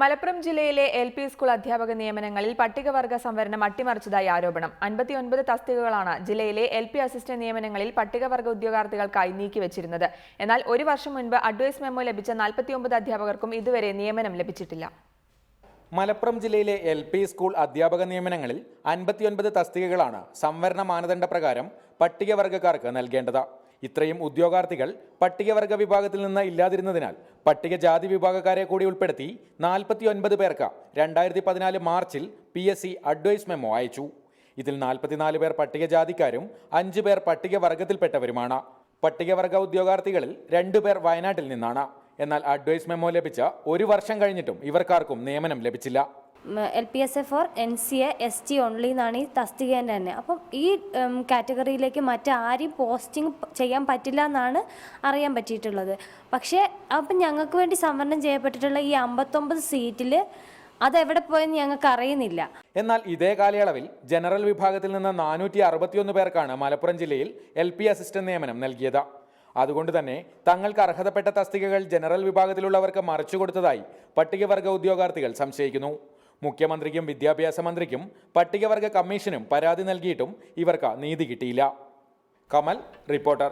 മലപ്പുറം ജില്ലയിലെ L P school അധ്യാപക നിയമനങ്ങളിൽ പട്ടികവർഗ സംവരണം അട്ടിമറിച്ചതായി ആരോപണം. അൻപത്തിയൊൻപത് തസ്തികകളാണ് ജില്ലയിലെ എൽ പി അസിസ്റ്റന്റ് നിയമനങ്ങളിൽ പട്ടികവർഗ ഉദ്യോഗാർത്ഥികൾക്കായി നീക്കിവച്ചിരുന്നത് എന്നാൽ ഒരു വർഷം മുൻപ് അഡ്വൈസ് മെമ്മോ ലഭിച്ച നാൽപ്പത്തിയൊമ്പത് അധ്യാപകർക്കും ഇതുവരെ നിയമനം ലഭിച്ചിട്ടില്ല. മലപ്പുറം ജില്ലയിലെ എൽ പി സ്കൂൾ അധ്യാപക നിയമനങ്ങളിൽ അൻപത്തിയൊൻപത് തസ്തികകളാണ് സംവരണ മാനദണ്ഡ പ്രകാരം പട്ടികവർഗക്കാർക്ക് നൽകേണ്ടത്. ഇത്രയും ഉദ്യോഗാർത്ഥികൾ പട്ടികവർഗ വിഭാഗത്തിൽ നിന്ന് ഇല്ലാതിരുന്നതിനാൽ പട്ടികജാതി വിഭാഗക്കാരെ കൂടി ഉൾപ്പെടുത്തി നാൽപ്പത്തി ഒൻപത് പേർക്ക് രണ്ടായിരത്തി പതിനാല് മാർച്ചിൽ P S C advice memo അയച്ചു. ഇതിൽ നാൽപ്പത്തിനാല് പേർ പട്ടികജാതിക്കാരും അഞ്ച് പേർ പട്ടികവർഗത്തിൽപ്പെട്ടവരുമാണ് പട്ടികവർഗ ഉദ്യോഗാർത്ഥികളിൽ രണ്ടു പേർ വയനാട്ടിൽ നിന്നാണ്. എന്നാൽ അഡ്വൈസ് മെമ്മോ ലഭിച്ച ഒരു വർഷം കഴിഞ്ഞിട്ടും ഇവർക്കാർക്കും നിയമനം ലഭിച്ചില്ല. L P S F four N C A S T only എന്നാണ് ഈ തസ്തികേന്റെ തന്നെ. അപ്പം ഈ കാറ്റഗറിയിലേക്ക് മറ്റാരും പോസ്റ്റിംഗ് ചെയ്യാൻ പറ്റില്ല എന്നാണ് അറിയാൻ പറ്റിയിട്ടുള്ളത്. പക്ഷേ അപ്പം ഞങ്ങൾക്ക് വേണ്ടി സംവരണം ചെയ്യപ്പെട്ടിട്ടുള്ള ഈ അമ്പത്തൊമ്പത് സീറ്റിൽ അതെവിടെ പോയെന്ന് ഞങ്ങൾക്ക് അറിയുന്നില്ല. എന്നാൽ ഇതേ കാലയളവിൽ ജനറൽ വിഭാഗത്തിൽ നിന്ന് നാനൂറ്റി അറുപത്തിയൊന്ന് പേർക്കാണ് മലപ്പുറം ജില്ലയിൽ എൽ പി അസിസ്റ്റന്റ് നിയമനം നൽകിയത്. അതുകൊണ്ട് തന്നെ തങ്ങൾക്ക് അർഹതപ്പെട്ട തസ്തികകൾ ജനറൽ വിഭാഗത്തിലുള്ളവർക്ക് മറിച്ചുകൊടുത്തതായി പട്ടികവർഗ ഉദ്യോഗാർത്ഥികൾ സംശയിക്കുന്നു. മുഖ്യമന്ത്രിക്കും വിദ്യാഭ്യാസ മന്ത്രിക്കും പട്ടികവർഗ കമ്മീഷനും പരാതി നൽകിയിട്ടും ഇവർക്ക് നീതി കിട്ടിയില്ല. കമൽ റിപ്പോർട്ടർ.